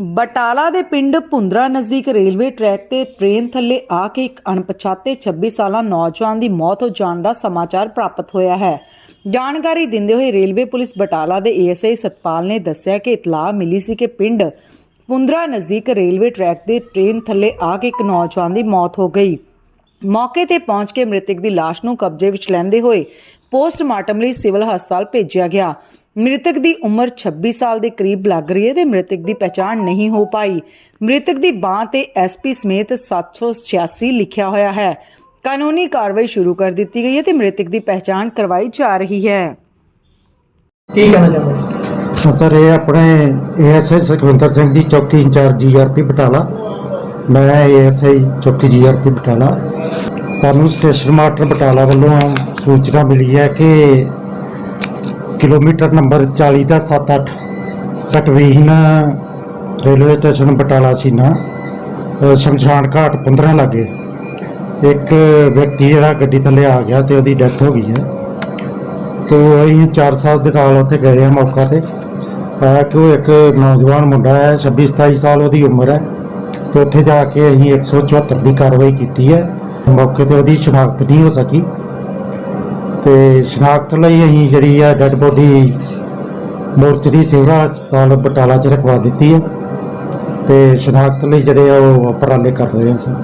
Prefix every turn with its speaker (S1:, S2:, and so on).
S1: ਬਟਾਲਾ ਦੇ ਪਿੰਡ ਭੁੰਦਰਾ ਨਜ਼ਦੀਕ ਰੇਲਵੇ ਟਰੈਕ ਤੇ ਟ੍ਰੇਨ ਥੱਲੇ ਆ ਕੇ ਇੱਕ ਅਣਪਛਾਤੇ 26 ਸਾਲਾ ਨੌਜਵਾਨ ਦੀ ਮੌਤ ਹੋ ਜਾਣ ਦਾ ਸਮਾਚਾਰ ਪ੍ਰਾਪਤ ਹੋਇਆ ਹੈ। ਜਾਣਕਾਰੀ ਦਿੰਦੇ ਹੋਏ ਰੇਲਵੇ ਪੁਲਿਸ ਬਟਾਲਾ ਦੇ ਏਐਸਆਈ ਸਤਪਾਲ ਨੇ ਦੱਸਿਆ ਕਿ ਇਤਲਾਹ ਮਿਲੀ ਸੀ ਕਿ ਪਿੰਡ ਭੁੰਦਰਾ ਨਜ਼ਦੀਕ ਰੇਲਵੇ ਟਰੈਕ ਤੇ ਟ੍ਰੇਨ ਥੱਲੇ ਆ ਕੇ ਇੱਕ ਨੌਜਵਾਨ ਦੀ ਮੌਤ ਹੋ ਗਈ। ਮੌਕੇ ਤੇ ਪਹੁੰਚ ਕੇ ਮ੍ਰਿਤਕ ਦੀ ਲਾਸ਼ ਨੂੰ ਕਬਜ਼ੇ ਵਿੱਚ ਲੈਂਦੇ ਹੋਏ ਪੋਸਟਮਾਰਟਮ ਲਈ ਸਿਵਲ ਹਸਪਤਾਲ ਭੇਜਿਆ ਗਿਆ। ਮ੍ਰਿਤਕ ਦੀ ਉਮਰ 26 ਸਾਲ ਦੇ ਕਰੀਬ ਲੱਗ ਰਹੀ ਹੈ ਤੇ ਮ੍ਰਿਤਕ ਦੀ ਪਛਾਣ ਨਹੀਂ ਹੋ ਪਾਈ। ਮ੍ਰਿਤਕ ਦੀ ਬਾਹ ਤੇ ਐਸਪੀ ਸਮੇਤ 786 ਲਿਖਿਆ ਹੋਇਆ ਹੈ। ਕਾਨੂੰਨੀ ਕਾਰਵਾਈ ਸ਼ੁਰੂ ਕਰ ਦਿੱਤੀ ਗਈ ਹੈ ਤੇ ਮ੍ਰਿਤਕ ਦੀ ਪਛਾਣ ਕਰਵਾਈ ਜਾ ਰਹੀ ਹੈ।
S2: ਕੀ ਕਹਿਣਾ ਚਾਹੁੰਦੇ
S3: ਹਾਂ ਸਰ ਇਹ ਆਪਣੇ ਏਐਸਆਈ ਸੁਖਵਿੰਦਰ ਸਿੰਘ ਜੀ ਚੌਕੀ ਇੰਚਾਰਜ ਜੀਆਰਪੀ ਬਟਾਲਾ। ਮੈਂ ਏਐਸਆਈ ਚੌਕੀ ਜੀਆਰਪੀ ਬਟਾਲਾ। ਸਾਨੂੰ ਸਟੇਸ਼ਨ ਮਾਸਟਰ ਬਟਾਲਾ ਵੱਲੋਂ ਸੂਚਨਾ ਮਿਲੀ ਹੈ ਕਿ ਕਿਲੋਮੀਟਰ ਨੰਬਰ 40 ਦਾ 78 ਕਟਵੀਨ ਰੇਲਵੇ ਸਟੇਸ਼ਨ ਬਟਾਲਾ ਸੀਨਾ ਸ਼ਮਸ਼ਾਨ ਘਾਟ 15 ਲਾਗੇ ਇੱਕ ਵਿਅਕਤੀ ਜਿਹੜਾ ਗੱਡੀ ਥੱਲੇ ਆ ਗਿਆ ਤੇ ਉਹਦੀ ਡੈਥ ਹੋ ਗਈ ਹੈ। ਤੋ ਅਸੀਂ ਚਾਰ ਸਾਲ ਦੇ ਨਾਲ ਉੱਥੇ ਗਏ ਆ ਮੌਕਾ ਤੇ। ਪਾਇਆ ਕਿ ਉਹ ਇੱਕ ਨੌਜਵਾਨ ਮੁੰਡਾ ਹੈ 26 27 ਸਾਲ ਉਹਦੀ ਉਮਰ ਹੈ। ਤੇ ਉੱਥੇ ਜਾ ਕੇ ਅਸੀਂ 174 ਦੀ ਕਾਰਵਾਈ ਕੀਤੀ ਹੈ। ਮੌਕੇ ਤੇ ਉਹਦੀ ਸ਼ਨਾਖਤ ਨਹੀਂ ਹੋ ਸਕੀ। ਤੇ ਸ਼ਨਾਖਤ ਲਈ ਅਸੀਂ ਜਿਹੜੀ ਆ ਡੈੱਡ ਬੋਡੀ ਮੋਰਚਰੀ ਸਿਵਲ ਹਸਪਤਾਲ ਬਟਾਲਾ ਚ ਰਖਵਾ ਦਿੱਤੀ ਹੈ ਤੇ ਸ਼ਨਾਖਤ ਲਈ ਜਿਹੜੇ ਆ ਉਹ ਉਪਰਾਲੇ ਕਰ ਰਹੇ ਹਾਂ ਅਸੀਂ